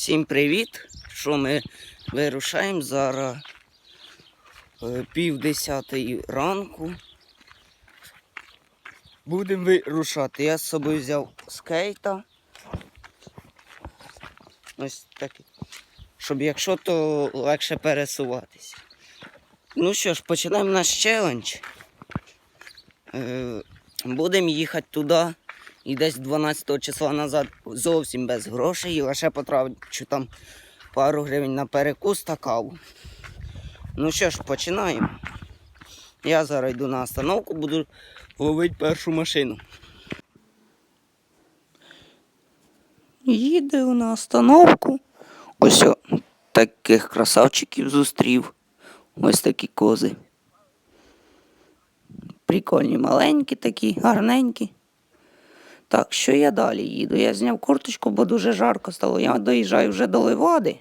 Всім привіт! Що ми вирушаємо зараз е, пів десятої ранку. Будемо вирушати. Я з собою взяв скейта. Ось такий. Щоб якщо то легше пересуватися. Ну що ж, починаємо наш челендж. Е, Будемо їхати туди. І десь 12 числа назад зовсім без грошей, і лише потрачу там пару гривень на перекус та каву. Ну що ж, починаємо. Я зараз йду на остановку, буду ловити першу машину. Їде на остановку. Ось о, таких красавчиків зустрів. Ось такі кози. Прикольні, маленькі такі, гарненькі. Так, що я далі їду? Я зняв курточку, бо дуже жарко стало. Я доїжджаю вже до Левади.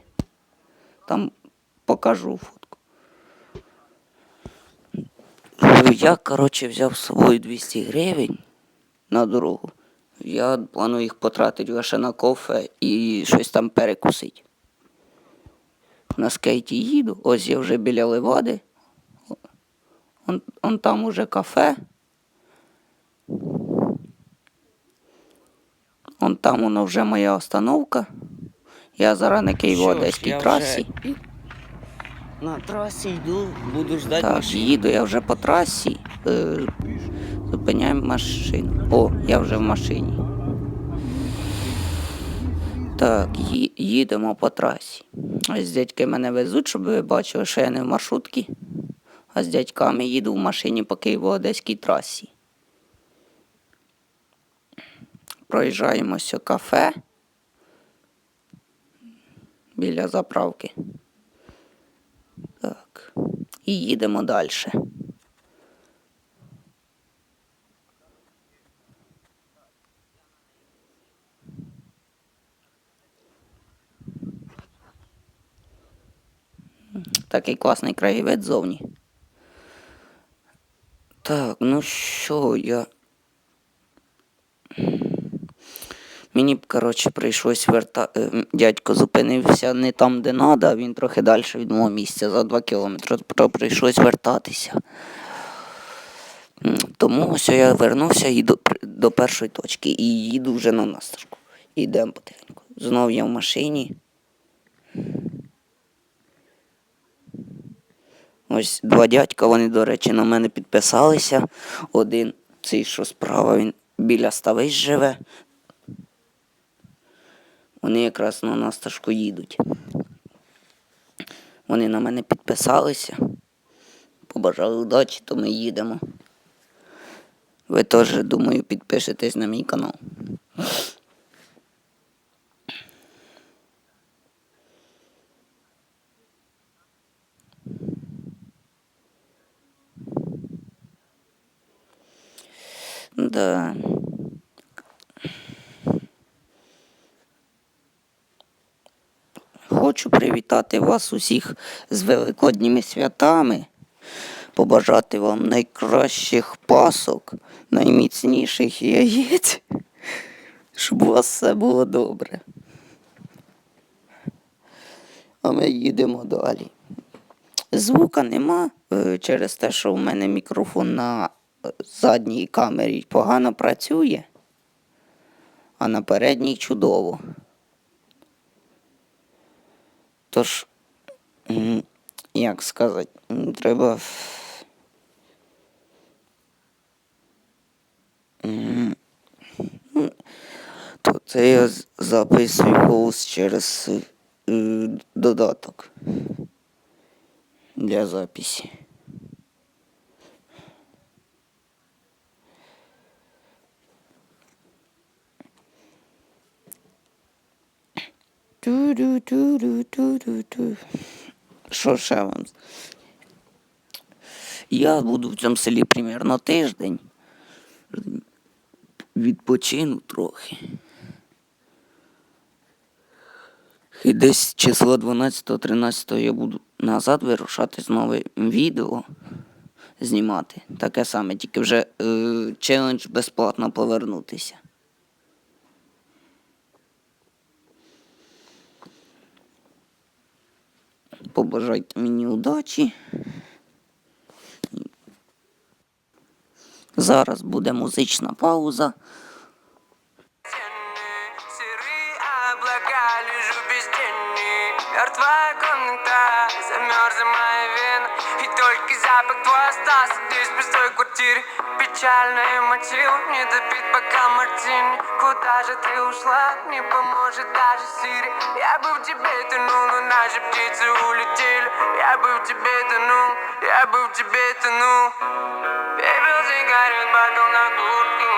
Там покажу фотку. Я, коротше, взяв з собою 200 гривень на дорогу. Я планую їх потратити лише на кофе і щось там перекусити. На скейті їду, ось я вже біля Левади. Он, он там уже кафе. Он там воно вже моя остановка. Я зараз на Києво-Одеській трасі. На трасі йду, буду ждати Так, машину. їду я вже по трасі. Е, зупиняємо машину. О, я вже в машині. Так, їдемо по трасі. Ось дядьки мене везуть, щоб ви бачили, що я не в маршрутці, а з дядьками їду в машині по Києво-Одеській трасі. Проїжджаємо ось о кафе біля заправки. Так. І їдемо далі. Такий класний краєвид зовні. Так, ну що я. Мені б, коротше, прийшлось верта... е, Дядько зупинився не там, де треба, а він трохи далі від мого місця за 2 кілометри. Прийшлось вертатися. Тому ось я вернувся і до, до першої точки і їду вже на настежку. Йдемо потихеньку. Знов я в машині. Ось два дядька, вони, до речі, на мене підписалися. Один цей, що справа, він біля ставись живе. Вони якраз на настажку їдуть. Вони на мене підписалися. Побажали удачі, то ми їдемо. Ви теж, думаю, підпишетесь на мій канал. Да. Хочу привітати вас усіх з великодніми святами, побажати вам найкращих пасок, найміцніших яєць, щоб у вас все було добре. А ми їдемо далі. Звука нема е, через те, що в мене мікрофон на е, задній камері погано працює, а на передній чудово. Тож, як сказати, треба. ну, То це я записую голос через е, додаток для записі. Ту-ду-ту-ду-ту-ду-ту. Що ще вам? Я буду в цьому селі примерно тиждень. Відпочину трохи. І десь число 12-13 я буду назад вирушати з новим відео знімати. Таке саме, тільки вже е, челендж безплатно повернутися. Побажайте мені удачі. Зараз буде музична пауза. Мертвая комната, замерзла моя твой остался здесь в пустой квартире Печальные мотивы, не допить пока мартини Куда же ты ушла, не поможет даже Сири Я бы в тебе тонул, но наши птицы улетели Я бы в тебе тонул, я бы в тебе тонул Пепел сигарет, бокал на куртку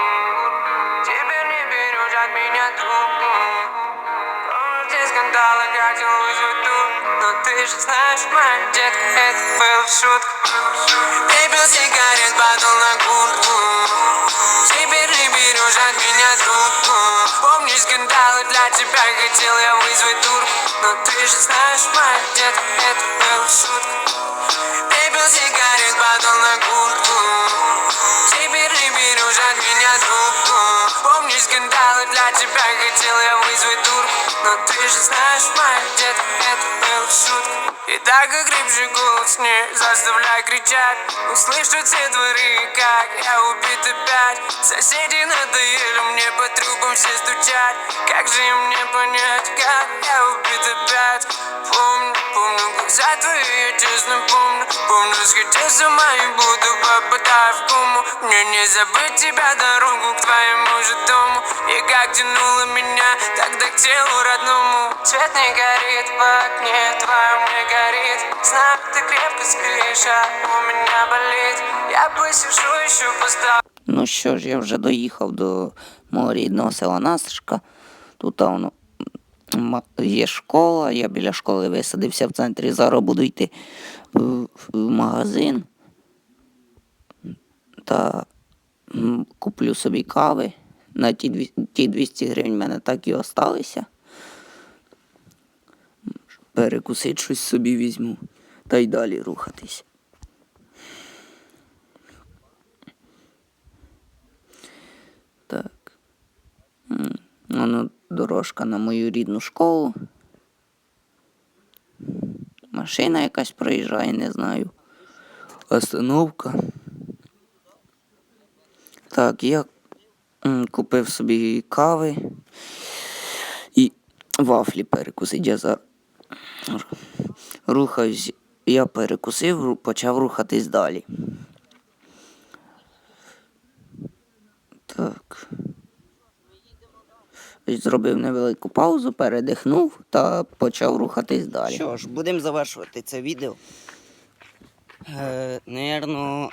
Теперь не берешь от меня трубку ты же знаешь, детка, это было в шутку Пепел сигарет, бокал на куртку. Теперь не берешь от меня трубку Помнишь скандалы, для тебя хотел я вызвать турку Но ты же знаешь, детка, это было в шутку Пепел сигарет, бокал на куртку Но ты же знаешь, моя детка, это было в шутку И так охрипший голос не заставляй кричать. Услышат все дворы, как я убит опять. Соседи надоели мне по трубам все стучать. Как же им не понять, как я убит опять? Помню, помню глаза твои, я честно помню. Помню, сходил с ума и буду попадая в кому Мне не забыть тебя дорогу к твоему же дому. И как тянуло меня тогда к телу родному. Свет не горит в окне твоем не горит. Знаю, ты крепко спишь, а у меня болит. Я посижу еще поставлю Ну що ж, я вже доїхав до мого рідного села Настришка. Тут воно є школа, я біля школи висадився в центрі. Зараз буду йти в магазин та куплю собі кави. На ті, ті 200 гривень в мене так і осталися. Перекусить щось собі візьму та й далі рухатись. Так. Воно дорожка на мою рідну школу. Машина якась проїжджає, не знаю. Остановка. Так, я купив собі кави і вафлі перекусить. Я за... рухаюсь. Я перекусив, почав рухатись далі. Так. Зробив невелику паузу, передихнув та почав рухатись далі. Що ж, будемо завершувати це відео. Е, Наверно,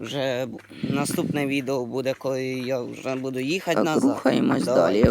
вже наступне відео буде, коли я вже буду їхати Так, назад. рухаємось далі.